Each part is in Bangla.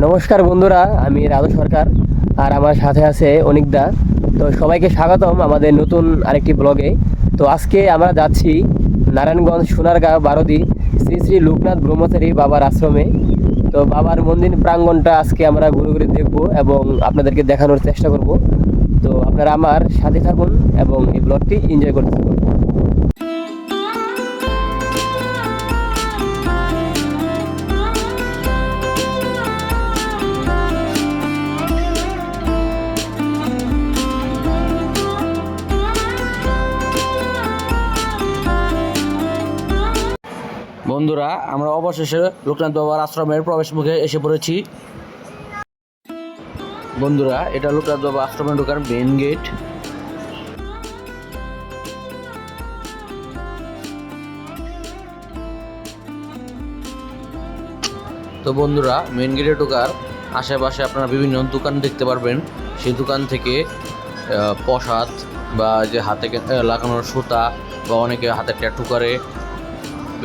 নমস্কার বন্ধুরা, আমি রাজু সরকার আর আমার সাথে আছে অনিকদা। তো সবাইকে স্বাগতম আমাদের নতুন আরেকটি ব্লগে। তো আজকে আমরা যাচ্ছি নারায়ণগঞ্জ সোনারগাঁও বারদি শ্রী শ্রী লোকনাথ ব্রহ্মচারী বাবার আশ্রমে। তো বাবার মন্দির প্রাঙ্গণটা আজকে আমরা ঘুরে ঘুরে দেখব এবং আপনাদেরকে দেখানোর চেষ্টা করব। তো আপনারা আমার সাথে থাকুন এবং এই ব্লগটি এনজয় করতে থাকুন। বন্ধুরা, আমরা অবশেষে লোকনাথ বাবার আশ্রমের প্রবেশ মুখে এসে পড়েছি। বন্ধুরা, এটা লোকনাথ বাবা আশ্রমে ঢোকার মেন গেট তো বন্ধুরা মেন গেটে ঢোকার আশেপাশে আপনারা বিভিন্ন দোকান দেখতে পারবেন। সেই দোকান থেকে প্রসাদ বা যে হাতে লাগানোর সুতা বা অনেকে হাতে ট্যাটু করে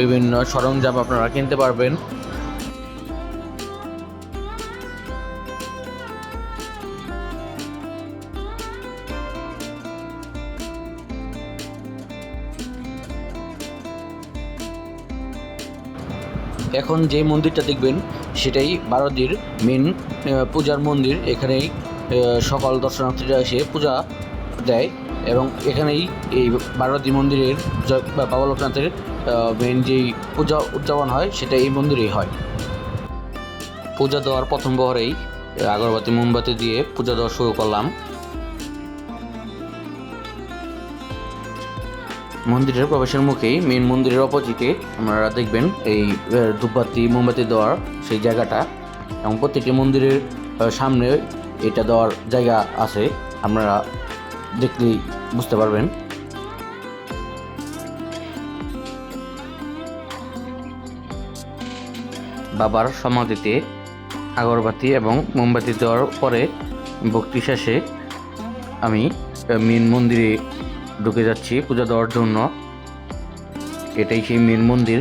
বিভিন্ন সরঞ্জাম আপনারা কিনতে পারবেন। এখন যে মন্দিরটা দেখবেন, সেটাই ভারতের মেন পূজার মন্দির। এখানেই সকল দর্শনার্থীরা এসে পূজা দেয়। এবং এখানেই এই ভারতী মন্দিরের বাবা লোকনাথের মেন যেই পূজা উদযাপন হয়, সেটা এই মন্দিরেই হয়। পূজা দেওয়ার প্রথম বহরেই আগরবাতি, মোমবাতি দিয়ে পূজা দেওয়া শুরু করলাম। মন্দিরের প্রবেশের মুখেই মেন মন্দিরের অপোজিটে আপনারা দেখবেন এই ধূপবাতি, মোমবাতি দেওয়ার সেই জায়গাটা এবং প্রত্যেকটি মন্দিরের সামনে এটা দেওয়ার জায়গা আছে। আপনারা দেখলেই বুঝতে পারবেন? বাবার সমাধিতে আগরবাতি এবং মোমবাতি দেওয়ার পরে ভক্তি শেষে আমি মেন মন্দিরে ঢুকে যাচ্ছি পূজা দেওয়ার জন্য। এটাই সেই মেন মন্দির।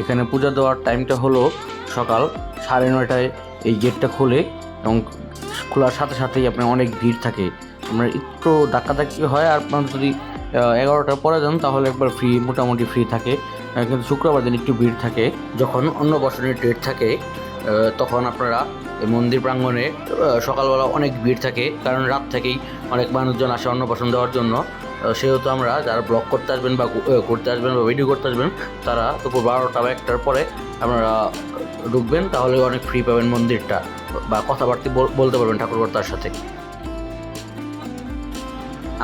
এখানে পূজা দেওয়ার টাইমটা হলো সকাল সাড়ে নয়টায় এই গেটটা খোলে এবং খোলার সাথে সাথেই আপনার অনেক ভিড় থাকে। আপনার একটু ধাক্কাধাক্কি হয়, আর আপনার যদি এগারোটার পরে যান, তাহলে একবার ফ্রি মোটামুটি ফ্রি থাকে। কিন্তু শুক্রবার দিন একটু ভিড় থাকে। যখন অন্য বছরের ডেট থাকে তখন আপনারা মন্দির প্রাঙ্গণে সকালবেলা অনেক ভিড় থাকে। কারণ রাত থেকেই অনেক মানুষজন আসে অন্নপ্রাশন দেওয়ার জন্য। সেহেতু আমরা যারা ব্লগ করতে আসবেন বা করতে আসবেন বা ভিডিও করতে আসবেন, তারা দুপুর বারোটা বা একটার পরে আপনারা ঢুকবেন। তাহলে অনেক ফ্রি পাবেন মন্দিরটা। বা কথাবার্তা বলতে পারবেন ঠাকুরকর্তার সাথে।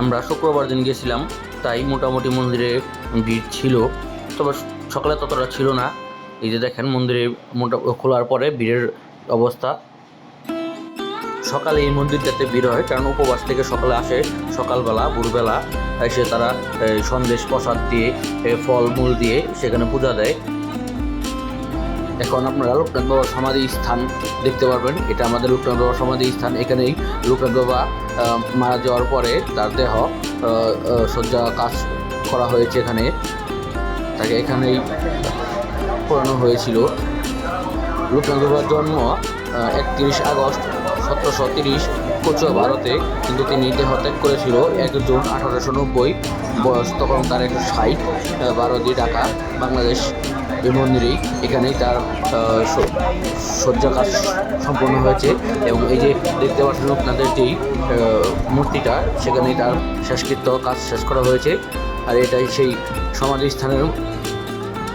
আমরা শুক্রবার দিন গেছিলাম তাই মোটামুটি মন্দিরে ভিড় ছিল। তবে সকালে ততটা ছিল না। এই যে দেখেন মন্দিরে মোটা খোলার পরে ভিড়ের অবস্থা। সকালে এই মন্দিরটাতে ভিড় হয় কারণ উপবাস থেকে সকালে আসে সকালবেলা ভোরবেলা এসে তারা সন্দেশ প্রসাদ দিয়ে এ, ফল মূল দিয়ে সেখানে পূজা দেয়। এখন আপনারা লোকনাথ বাবার সমাধি স্থান দেখতে পারবেন। এটা আমাদের লোকনাথ বাবার সমাধি স্থান। এখানেই লোকনাথ বাবা মারা যাওয়ার পরে তার দেহ শয্যা কাজ করা হয়েছে এখানে। তাকে এখানেই পোড়ানো হয়েছিল। লোকনাথ বাবার জন্ম একত্রিশ আগস্ট সতেরোশো তিরিশ কচুয়া ভারতে। কিন্তু তিনি দেহত্যাগ করেছিল এক জুন আঠারোশো নব্বই। বয়স তখন তার একশো ষাট বারোদি ঢাকা, বাংলাদেশ। এই মন্দিরেই এখানেই তার শয্যা কাজ সম্পন্ন হয়েছে এবং এই যে দেখতে পাচ্ছেন আপনাদের যেই মূর্তিটা, সেখানেই তার শেষকৃত্য কাজ শেষ করা হয়েছে। আর এটাই সেই সমাধি স্থানের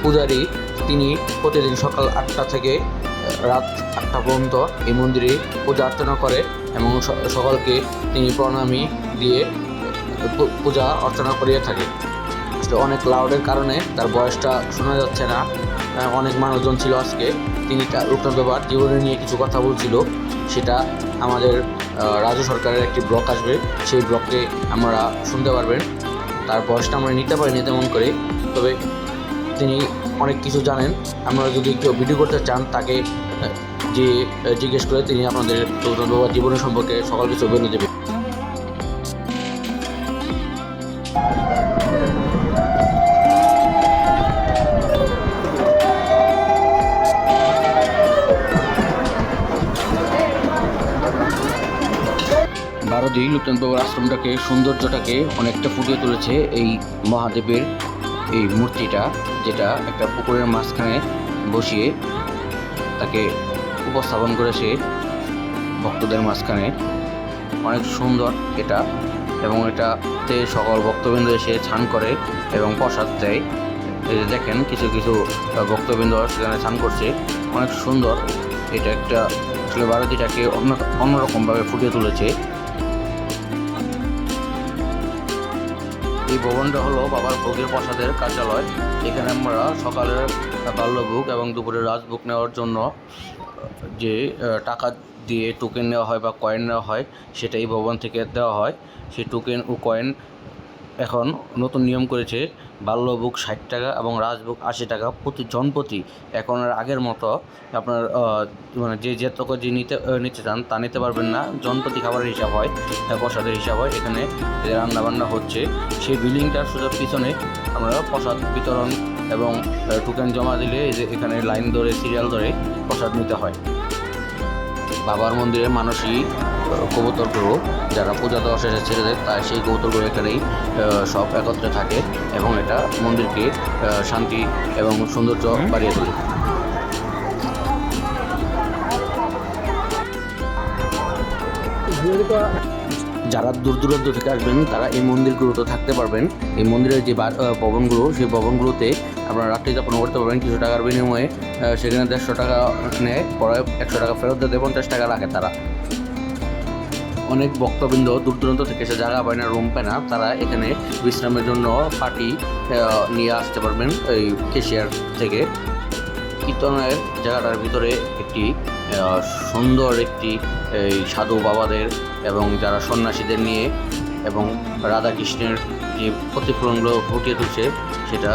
পূজারী, তিনি প্রতিদিন সকাল আটটা থেকে রাত আটটা পর্যন্ত এই মন্দিরে পূজা অর্চনা করে এবং সকলকে তিনি প্রণামী দিয়ে পূজা অর্চনা করিয়ে থাকে। আসলে অনেক লাউডের কারণে তার বয়সটা শোনা যাচ্ছে না। অনেক মানুষজন ছিল আজকে। তিনি তার লোকনাথ বাবার জীবনে নিয়ে কিছু কথা বলছিল। সেটা আমাদের রাজ্য সরকারের একটি ব্লক আসবে। সেই ব্লকে আমরা শুনতে পারবেন। তার বয়সটা আমরা নিতে পারিনি তেমন করে। তবে তিনি অনেক কিছু জানেন। আপনারা যদি কেউ ভিডিও করতে চান, তাকে যে জিজ্ঞেস করে তিনি আপনাদের লোকনাথ বাবার জীবনের সম্পর্কে সকল কিছু বলে দেবেন বারোদি লুপ্তেন বাবুর আশ্রমটাকে, সৌন্দর্যটাকে অনেকটা ফুটিয়ে তুলেছে এই মহাদেবের এই মূর্তিটা, যেটা একটা পুকুরের মাঝখানে বসিয়ে তাকে উপস্থাপন করেছে ভক্তদের মাঝখানে। অনেক সুন্দর এটা এবং এটাতে সকল ভক্তবৃন্দ এসে স্নান করে এবং প্রসাদ দেয়। এই যে দেখেন, কিছু কিছু ভক্তবৃন্দ সেখানে স্নান করছে। অনেক সুন্দর এটা একটা আসলে বারোদিটাকে অন্য অন্যরকমভাবে ফুটিয়ে তুলেছে। এই ভবনটা হলো বাবার ভোগের প্রসাদের কার্যালয়। এখানে আমরা সকালের বাল্যভোগ এবং দুপুরে রাজভোগ নেওয়ার জন্য যে টাকা দিয়ে টোকেন নেওয়া হয় বা কয়েন নেওয়া হয়, সেটা এই ভবন থেকে দেওয়া হয়। সেই টোকেন ও কয়েন এখন নতুন নিয়ম করেছে বাল্যভোগ ষাট টাকা এবং রাজভোগ আশি টাকা প্রতি জনপ্রতি। এখন আগের মতো আপনার মানে যে যে তোকে যে নিতে নিতে চান তা নিতে পারবেন না। জনপ্রতি খাবারের হিসাব হয় প্রসাদের হিসাব হয়। এখানে যে রান্না হচ্ছে, সেই বিল্ডিংটার সুযোগ পিছনে আমরা প্রসাদ বিতরণ এবং টোকেন জমা দিলে যে এখানে লাইন ধরে সিরিয়াল ধরে প্রসাদ নিতে হয়। বাবার মন্দিরে মানসিক কবুতরগুলো যারা পূজা দেওয়া শেষে ছেড়ে দেয়, তাই সেই কবুতরগুলো এখানেই সব একত্রে থাকে এবং এটা মন্দিরকে শান্তি এবং সৌন্দর্য বাড়িয়ে তোলে। যারা দূর দূরান্ত থেকে আসবেন, তারা এই মন্দিরগুলোতে থাকতে পারবেন। এই মন্দিরের যে ভবনগুলো, সেই ভবনগুলোতে আপনারা রাত্রি যাপন করতে পারবেন। কিছু টাকার বিনিময়ে সেখানে দেড়শো টাকা নেয়, পরে একশো টাকা ফেরত দিতে পঞ্চাশ টাকা রাখে তারা। অনেক ভক্তবৃন্দ দূর দূরান্ত থেকে এসে জায়গা পায় না রুম পায় না, তারা এখানে বিশ্রামের জন্য পার্টি নিয়ে আসতে পারবেন এই কেশিয়ার থেকে। কীর্তনের জায়গাটার ভিতরে একটি সুন্দর একটি, এই সাধু বাবাদের এবং যারা সন্ন্যাসীদের নিয়ে এবং রাধা কৃষ্ণের যে প্রতিফলনগুলো ফুটিয়ে তুলছে, সেটা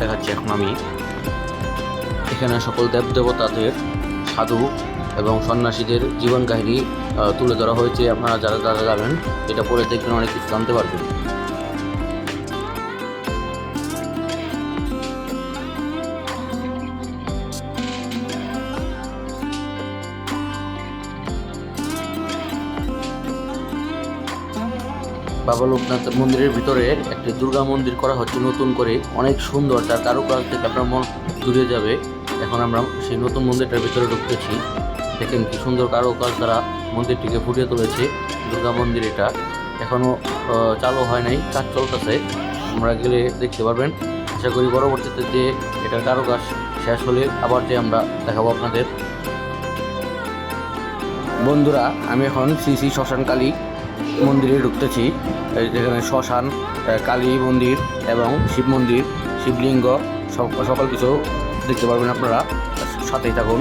দেখাচ্ছি এখন আমি। এখানে সকল দেব দেবতাদের সাধু এবং সন্ন্যাসীদের জীবন কাহিনী তুলে ধরা হয়েছে আপনারা যারা যারা যাবেন এটা পড়ে দেখবেন, অনেক কিছু জানতে পারবেন। বাবা লোকনাথ মন্দিরের ভিতরে একটি দুর্গা মন্দির করা হচ্ছে নতুন করে, অনেক সুন্দর যার কারুকাজ থেকে আপনার মন জুড়ে যাবে। এখন আমরা সেই নতুন মন্দিরটার ভিতরে ঢুকতেছি। দেখেন কি সুন্দর কারুকাজ দ্বারা মন্দিরটিকে ফুটিয়ে তুলেছে দুর্গা মন্দির এটা। এখনও চালু হয় নাই, কাজ চলতেছে। আমরা গেলে দেখতে পারবেন। আশা করি পরবর্তীতে যে এটার কারুকাজ শেষ হলে আবার যে আমরা দেখাবো আপনাদের। বন্ধুরা, আমি এখন শ্রী শ্রী শ্মশান কালী মন্দিরে ঢুকতেছি। যেখানে শ্মশান কালী মন্দির এবং শিব মন্দির, শিবলিঙ্গ সকল কিছু দেখতে পারবেন আপনারা। সাথেই থাকুন।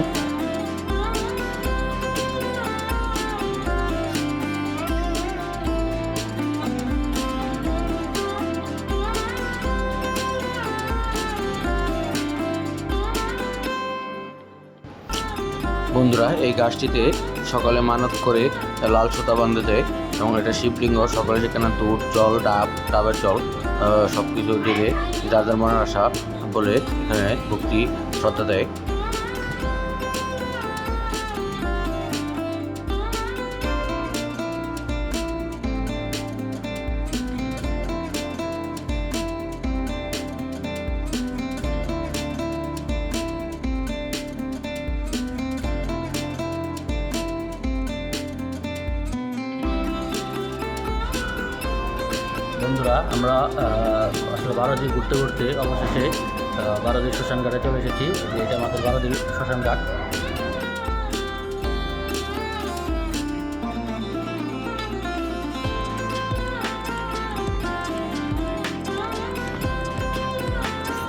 বন্ধুরা, এই গাছটিতে সকালে মানত করে লাল সুতা বাঁধে দেয় এবং এটা শিবলিঙ্গ। সকালে সেখানে দুধ, জল, ডাব, ডাবের জল সব কিছু দিলে যাদের মনের আশা বলে এখানে ভক্তি, শ্রদ্ধা দেয়। বন্ধুরা আমরা আসলে বারোদি ঘুরতে ঘুরতে অবশেষে আহ, বারোদির শ্মশান ঘাটে চলে এসেছি। যে এটা আমাদের বারোদির শ্মশান ঘাট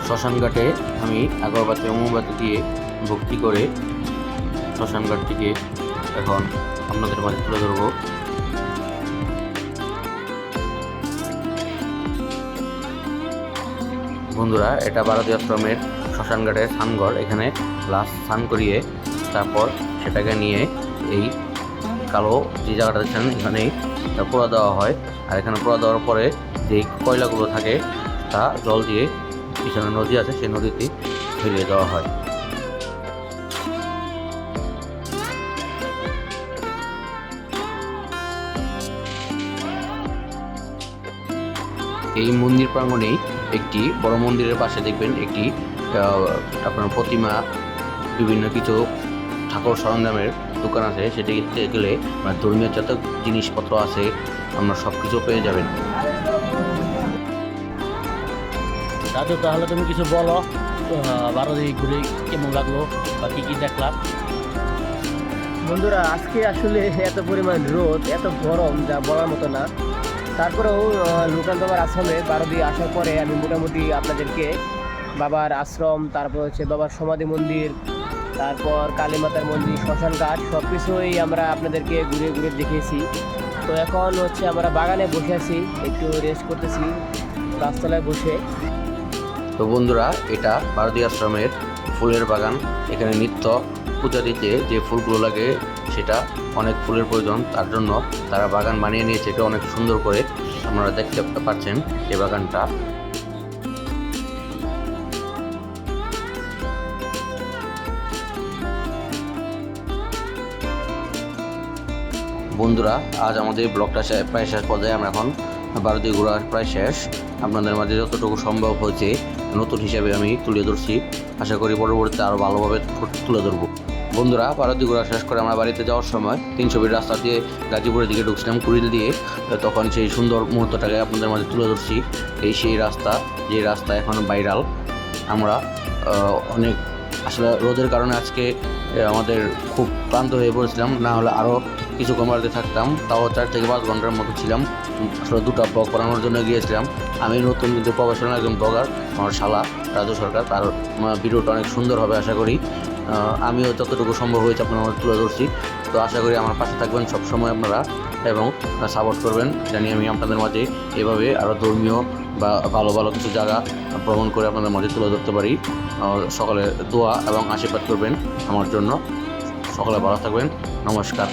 শ্মশান ঘাটে আমি আগরবাতি ও মোমবাতি দিয়ে ভক্তি করে শ্মশান ঘাটটিকে এখন আপনাদের মাঝে তুলে ধরবো। বন্ধুরা, এটা ভারতীয় আশ্রমের শ্মশানঘাটের স্নানঘর। এখানে লাস্ট স্নান করিয়ে তারপর সেটাকে নিয়ে এই কালো যে জায়গাটা দেখছেন, এখানে পোড়া দেওয়া হয়। আর এখানে পোড়া দেওয়ার পরে যে কয়লাগুলো থাকে, তা জল দিয়ে পিছনে নদী আছে, সেই নদীতে ফেলিয়ে দেওয়া হয়। এই মন্দির প্রাঙ্গণেই একটি বড় মন্দিরের পাশে দেখবেন একটি আহ, আপনার প্রতিমা বিভিন্ন কিছু ঠাকুর সরঞ্জামের দোকান আছে। সেটিতে গেলে মানে ধর্মীয় যত জিনিসপত্র আছে আমরা সব কিছু পেয়ে যাবেন। দাদু তাহলে তুমি কিছু বলো আহ, বারোদি ঘুরে কেমন লাগল বা কী কী দেখলাম? বন্ধুরা আজকে আসলে এত পরিমাণ রোদ এত গরম যা বলার মতো না। তারপরেও লোকাল বাবার আশ্রমে বারো দিয়ে আসার পরে আমি মোটামুটি আপনাদেরকে বাবার আশ্রম, তারপর হচ্ছে বাবার সমাধি মন্দির, তারপর কালীমাতার মন্দির, শ্মশান ঘাট সব কিছুই আমরা আপনাদেরকে ঘুরে ঘুরে দেখিয়েছি। তো এখন হচ্ছে আমরা বাগানে বসে আছি, একটু রেস্ট করতেছি, গাছতলায় বসে। তো বন্ধুরা, এটা ভারতীয় আশ্রমের ফুলের বাগান। এখানে নিত্য পূজা দিতে যে ফুলগুলো লাগে, সেটা অনেক ফুলের প্রয়োজন, তার জন্য তারা বাগান বানিয়ে নিয়েছে এটা অনেক সুন্দর করে। আপনারা দেখতে পাচ্ছেন এই বাগানটা। বন্ধুরা, আজ আমাদের ব্লগটা প্রায় শেষ পর্যায়ে আমরা এখন ভারতীয় ঘোরা প্রায় শেষ। আপনাদের মাঝে যতটুকু সম্ভব হয়েছে, নতুন হিসাবে আমি তুলে ধরছি। আশা করি পরবর্তীতে আরও ভালোভাবে তুলে ধরবো। বন্ধুরা ভারতীয় ঘোরা শেষ করে আমরা বাড়িতে যাওয়ার সময় তিনশো ফিট রাস্তা দিয়ে গাজীপুরের দিকে ঢুকছিলাম কুড়িল দিয়ে। তখন সেই সুন্দর মুহূর্তটাকে আপনাদের মাঝে তুলে ধরছি। এই সেই রাস্তা, যে রাস্তা এখন ভাইরাল। আমরা অনেক আসলে রোদের কারণে আজকে আমাদের খুব ক্লান্ত হয়ে পড়েছিলাম। না হলে আরও কিছু বাড়িতে থাকতাম। তাও চার থেকে পাঁচ ঘণ্টার মতো ছিলাম। আসলে দুটো ব্লগ করানোর জন্য গিয়েছিলাম। আমি নতুন কিন্তু প্রফেশনাল একজন ব্লগার। আমার শালা রাজু সরকার, তার ভিডিওটা অনেক সুন্দর হবে আশা করি। আমিও যতটুকু সম্ভব হয়েছে আপনার আমার তুলে ধরছি। তো আশা করি আমার পাশে থাকবেন সবসময় আপনারা এবং সাপোর্ট করবেন। জানি আমি আপনাদের মাঝে এভাবে আরও ধর্মীয় বা ভালো ভালো কিছু জায়গা ভ্রমণ করে আপনাদের মাঝে তুলে ধরতে পারি। সকলে দোয়া এবং আশীর্বাদ করবেন আমার জন্য। সকলে ভালো থাকবেন। নমস্কার।